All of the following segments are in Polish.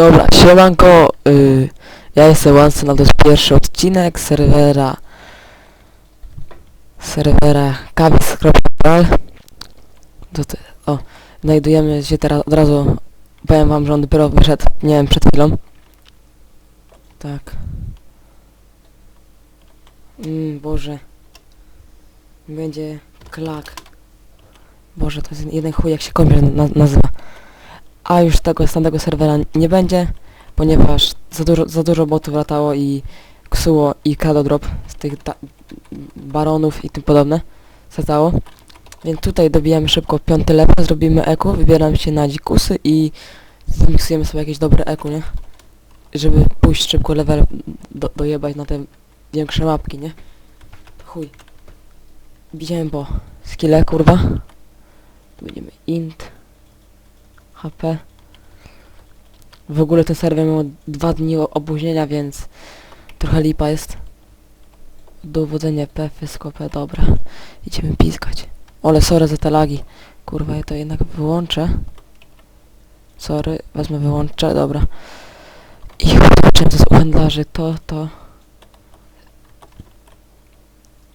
Dobra, siemanko, y, ja jestem Wanson, a to jest pierwszy odcinek serwera serwera kavis.pl to ty, o, znajdujemy się teraz od razu, powiem wam, że on dopiero wyszedł, nie wiem, przed chwilą. Tak. Mm, Boże. Będzie klak. Boże, to jest jeden chuj, jak się komputer na nazywa. A już tego z tamtego serwera nie będzie, ponieważ za dużo, za dużo botów latało i ksuło i drop z tych baronów i tym podobne zostało. Więc tutaj dobijamy szybko piąty level, zrobimy eku, wybieramy się na dzikusy i zmiksujemy sobie jakieś dobre eku, nie? Żeby pójść szybko level do, dojebać na te większe mapki, nie? Chuj. Bijemy po skille, kurwa. Tu będziemy int. HP. W ogóle ten serwer miał dwa dni opóźnienia, więc trochę lipa jest. Dowodzenie P, P, dobra. Idziemy piskać. Ole, sorry za te lagi. Kurwa, ja to jednak wyłączę. Sorry, wezmę wyłączę, dobra. I zobaczyłem, co u handlarzy, to, to.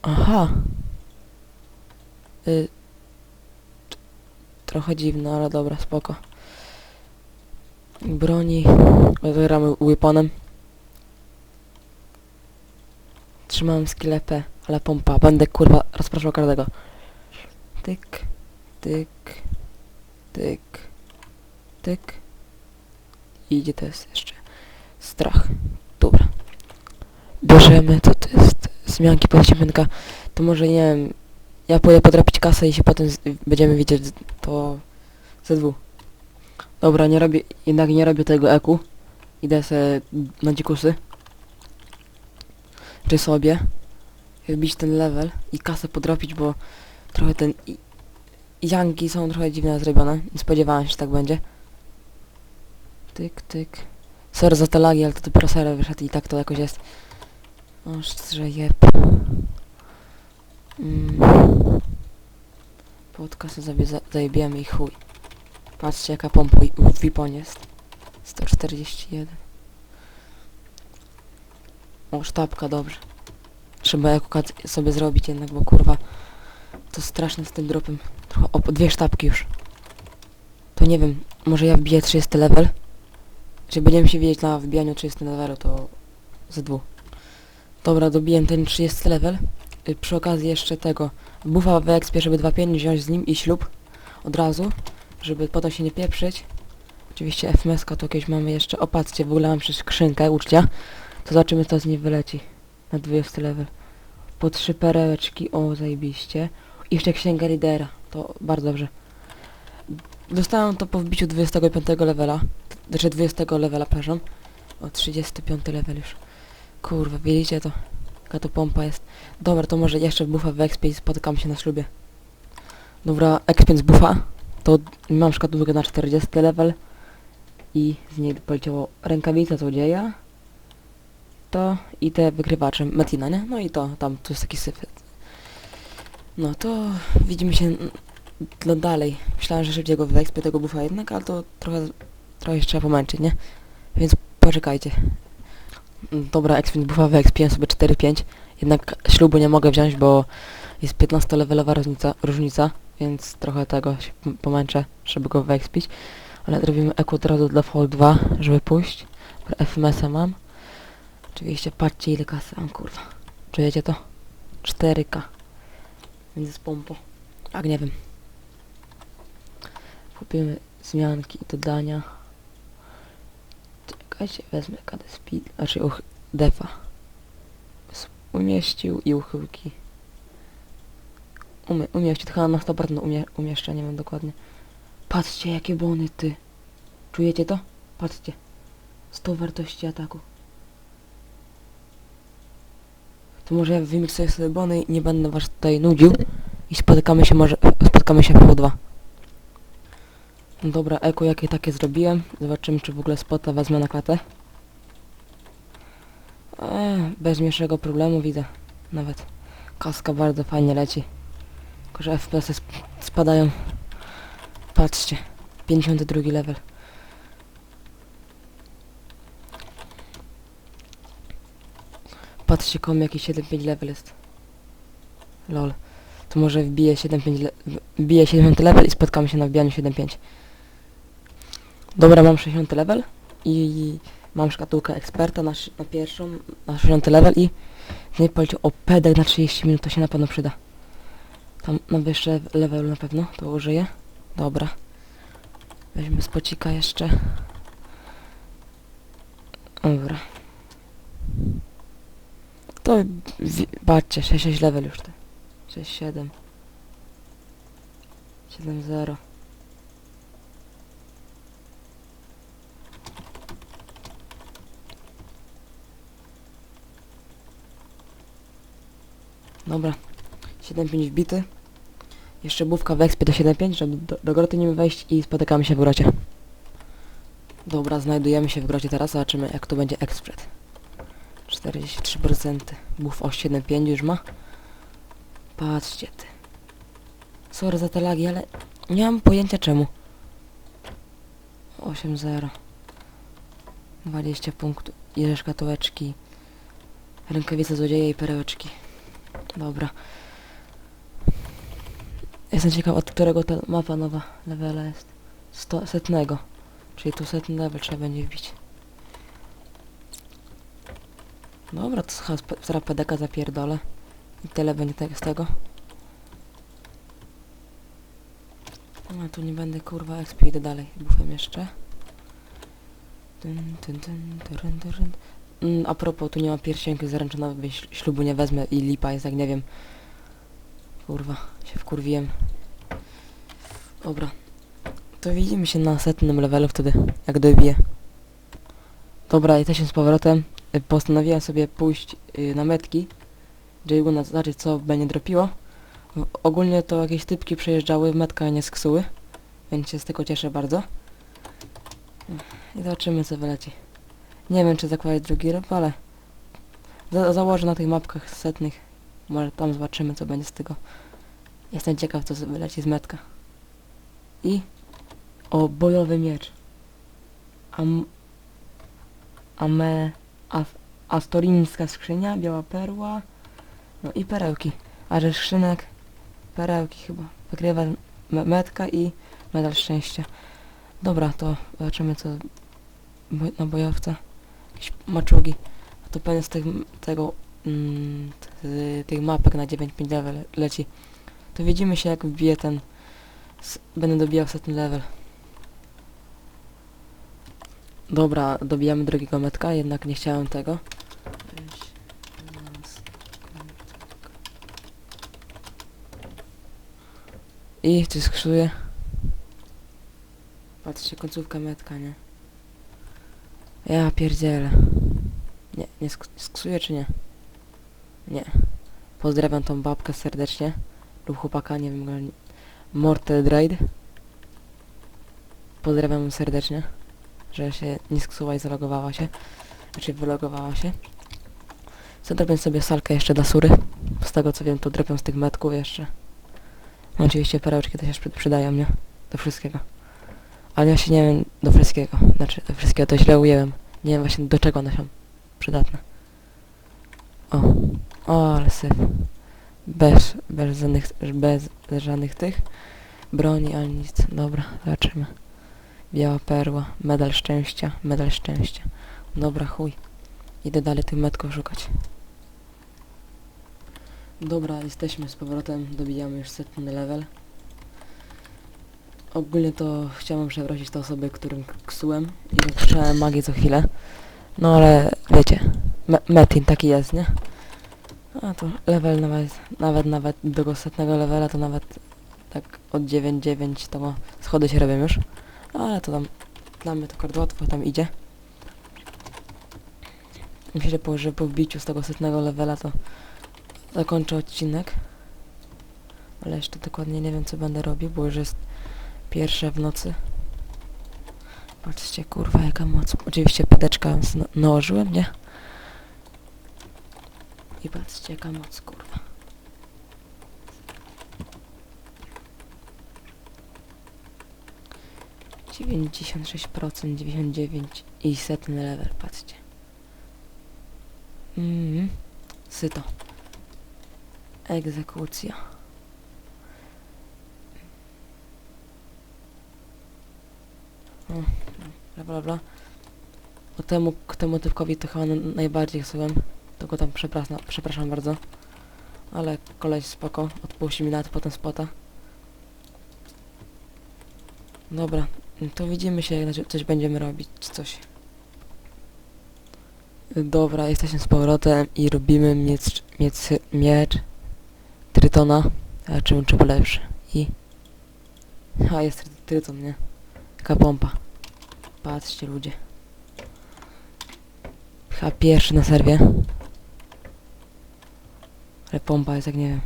Aha. Y Trochę dziwne, ale dobra, spoko. Broni. Gramy weaponem. Trzymałem P, ale pompa. Będę kurwa rozpraszał każdego. Tyk, tyk, tyk, tyk. I idzie teraz jeszcze. Strach. Dobra. Bierzemy, to to jest zmianki podziemionka. To może nie wiem. Ja pójdę podrapić kasę i się potem będziemy widzieć to ze dwóch. Dobra, nie robię, jednak nie robię tego eku. Idę se na dzikusy. Czy sobie wbić ten level i kasę podrobić, bo trochę ten... Janki są trochę dziwne zrobione. Nie spodziewałem się, że tak będzie. Tyk, tyk. Sorry za te lagi, ale to dopiero serwer wyszedł i tak to jakoś jest. O, że jeb. Mm. Pod kasę sobie za zajebiemy i chuj. Patrzcie jaka pompa i Wipon jest. 141. O, sztabka, dobrze. Trzeba jakoś sobie zrobić jednak, bo kurwa to straszne z tym dropem. Trochę o, dwie sztabki już. To nie wiem, może ja wbiję 30 level. Czy będziemy się wiedzieć na wbijaniu 30 levelu, to ze dwóch. Dobra, dobiłem ten 30 level. Y, Przy okazji jeszcze tego buffa w expie, żeby 2.5 wziąć z nim i ślub od razu, żeby potem się nie pieprzyć. Oczywiście FMS-ka to jakieś mamy jeszcze. Opatrzcie, w ogóle mam przecież skrzynkę uczcia. To zobaczymy co z niej wyleci. Na 20 level. Po trzy perełeczki, o zajebiście. I jeszcze księga lidera, to bardzo dobrze. Dostałem to po wbiciu 25 levela. Znaczy 20 levela, przepraszam. O 35 level już. Kurwa, widzicie to? Jaka to pompa jest. Dobra, to może jeszcze buffa w expie i spotykam się na ślubie. Dobra, expię z buffa. To mam szkatułkę na 40 level. I z niej poleciało rękawica złodzieja. To i te wykrywacze Metina, nie? No i to, tam, tu jest taki syf. No to widzimy się no dalej. Myślałem, że szybciej go wyekspię tego buffa jednak, ale to trochę, trochę jeszcze trzeba pomęczyć, nie? Więc poczekajcie. Dobra, expię buffa wyekspiłem sobie 4-5. Jednak ślubu nie mogę wziąć, bo jest 15-levelowa różnica, różnica, więc trochę tego się pomęczę, żeby go wyekspić. Ale zrobimy eku od razu dla Fall 2, żeby pójść. FMS-a mam. Oczywiście patrzcie ile kasy mam, kurwa. Czujecie to? 4K. Więc z pompą. Tak, nie wiem. Kupimy zmianki i dodania. Czekajcie, wezmę KD Speed, znaczy uch defa. Umieścił i uchyłki. Umie umieścił, chyba na 100% umie umieszcza, nie wiem dokładnie. Patrzcie jakie bony ty. Czujecie to? Patrzcie. 100 wartości ataku. To może ja wymiksuję sobie bony i nie będę was tutaj nudził. I spotykamy się może, spotkamy się w P2. Dobra, eko jakie takie zrobiłem. Zobaczymy czy w ogóle spota wezmę na klatę. Eee, bez mniejszego problemu widzę. Nawet. Kaska bardzo fajnie leci. Tylko, że FPS-y sp spadają. Patrzcie. 52 level. Patrzcie kom jaki 7.5 level jest. Lol. To może wbiję 7.5 le wbiję 7 level i spotkamy się na wbijaniu 7.5. Dobra, mam 60 level i mam szkatułkę eksperta na, na pierwszą, na 60 level i no z niej poleciał o pedek na 30 minut, to się na pewno przyda. Tam na wyższe level na pewno, to użyję. Dobra. Weźmy spocika jeszcze. Dobra. To patrzcie, 6-6 level już te. 6-7. 7-0. Dobra. 7-5 wbity. Jeszcze bówka w expie do 7-5, żeby do, do groty nie wejść i spotykamy się w grocie. Dobra, znajdujemy się w grocie teraz, zobaczymy jak to będzie ekspert. 43%. Buf o 7.5 już ma. Patrzcie ty. Sorry za te lagi, ale nie mam pojęcia czemu. 8-0. 20 punktów. Ile szkatułeczki. Rękawice złodzieje i perełeczki. Dobra. Jestem ciekaw od którego ta mapa nowa levela jest. Sto, setnego. Czyli tu setny level trzeba będzie wbić. Dobra, to zaraz PDK zapierdolę. I tyle będzie te- z tego. No tu nie będę kurwa expił, idę dalej. Bufem jeszcze. Mm, a propos, tu nie ma więc śl- ślubu nie wezmę i lipa jest, jak nie wiem. Kurwa, się wkurwiłem. Dobra. To widzimy się na setnym levelu wtedy, jak dobiję. Dobra, jesteśmy z powrotem. Y, Postanowiłem sobie pójść y, na metki. J-Guna zobaczyć co będzie dropiło. Ogólnie to jakieś typki przejeżdżały, metka nie sksuły. Więc się z tego cieszę bardzo. I zobaczymy co wyleci. Nie wiem czy zakładać drugi rok, ale za założę na tych mapkach setnych. Może tam zobaczymy co będzie z tego. Jestem ciekaw co wyleci z metka. I o bojowy miecz. Am Ame Af Astorińska skrzynia, biała perła. No i perełki. A że skrzynek, perełki chyba. Wykrywa me metka i medal szczęścia. Dobra, to zobaczymy co bo na bojowca. Jakieś maczugi. A to pewnie z tego mm, tych mapek na 9.5 level leci. To widzimy się jak wbiję ten będę dobijał setny level. Dobra, dobijamy drugiego metka, jednak nie chciałem tego. I czy skrzuje? Patrzcie, końcówka metka, nie? Ja pierdzielę. Nie, nie sk sksuje czy nie? Nie. Pozdrawiam tą babkę serdecznie. Lub chłopaka, nie wiem, Mortal Draid. Pozdrawiam serdecznie, że się nie i zalogowała się. Znaczy wylogowała się. Zadrobię sobie salkę jeszcze dla sury. Z tego co wiem, to dropią z tych metków jeszcze. No, oczywiście perełeczki też się przy- przydają, nie? Do wszystkiego. Ale ja się nie wiem do wszystkiego. Znaczy, do wszystkiego to źle ujęłem. Nie wiem właśnie do czego one są przydatne. O. O, ale syf. Bez, bez żadnych, bez żadnych tych broni ani nic. Dobra, zobaczymy. Biała perła, medal szczęścia, medal szczęścia. Dobra, chuj. Idę dalej tych metków szukać. Dobra, jesteśmy z powrotem, dobijamy już setny level. Ogólnie to chciałem przewrócić te osoby, którym ksułem i rozpoczynałem magię co chwilę. No ale wiecie, me Metin taki jest, nie? A to level nawet, nawet, nawet do setnego levela to nawet tak od 9-9 to schody się robią już. Ale to tam dla mnie to kart łatwo tam idzie. Myślę, że po, wbiciu z tego setnego levela to zakończę odcinek. Ale jeszcze dokładnie nie wiem co będę robił, bo już jest pierwsze w nocy. Patrzcie kurwa jaka moc. Oczywiście pedeczka nałożyłem, nie? I patrzcie jaka moc kurwa. Dziewięćdziesiąt sześć procent, dziewięćdziesiąt dziewięć i setny level, patrzcie. Mhm. Syto. Egzekucja. O, bla bla bla. O temu, temu typkowi to chyba na- najbardziej chsyłem. To go tam przepraszam, przepraszam bardzo. Ale koleś spoko, odpuści mi nawet potem spota. Dobra, to widzimy się, jak coś będziemy robić, czy coś. Dobra, jesteśmy z powrotem i robimy miecz, miecz, miecz Trytona. A czym czym lepszy? I... A, jest try- Tryton, nie? Taka pompa. Patrzcie ludzie. Chyba pierwszy na serwie. Ale pompa jest jak nie wiem.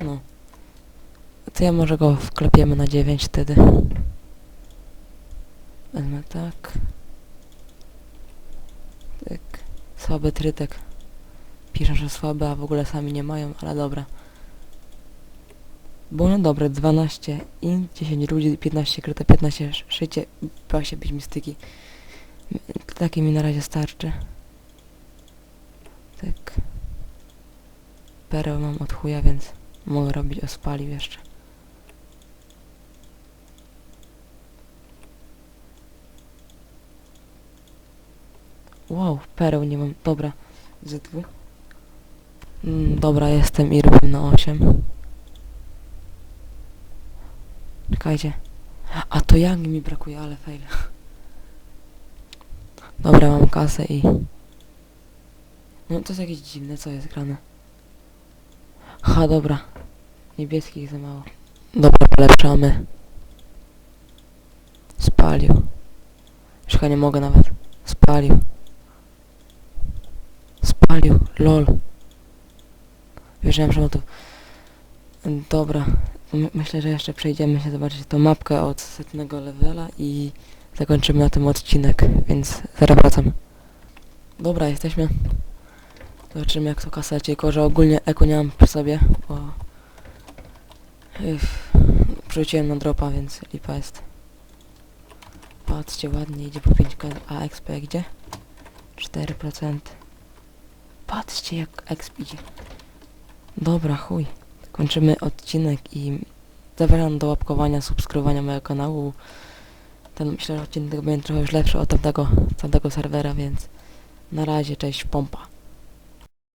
No. To ja może go wklepiemy na 9 wtedy. Wezmę tak. Tak. Słaby trytek. Piszą, że słabe, a w ogóle sami nie mają, ale dobra. Było no dobre, 12 in, 10 ludzi, 15 kryte, 15 sz- szycie, 25 mistyki. Takie mi na razie starczy. Tak. Pereł mam od chuja, więc mogę robić ospalił jeszcze. Wow, pereł nie mam. Dobra. ZW. Mm, dobra, jestem i robię na 8. Czekajcie. A to jak mi brakuje, ale fail. Dobra, mam kasę i... No to jest jakieś dziwne, co jest grane. Ha, dobra. Niebieskich za mało. Dobra, polepszamy. Spalił. Już nie mogę nawet. Spalił. Spalił, lol. Wierzyłem, że ma to... Dobra. My, myślę, że jeszcze przejdziemy się zobaczyć tą mapkę od setnego levela i zakończymy na tym odcinek, więc zaraz wracam. Dobra, jesteśmy. Zobaczymy jak to kasecie, tylko że ogólnie eko nie mam przy sobie, bo... Przerzuciłem na dropa, więc lipa jest. Patrzcie, ładnie idzie po 5k, a XP gdzie? 4%. Patrzcie jak exp idzie. Dobra, chuj. Kończymy odcinek i zapraszam do łapkowania, subskrybowania mojego kanału. Ten myślę, że odcinek będzie trochę już lepszy od tamtego, tamtego serwera, więc na razie, cześć, pompa.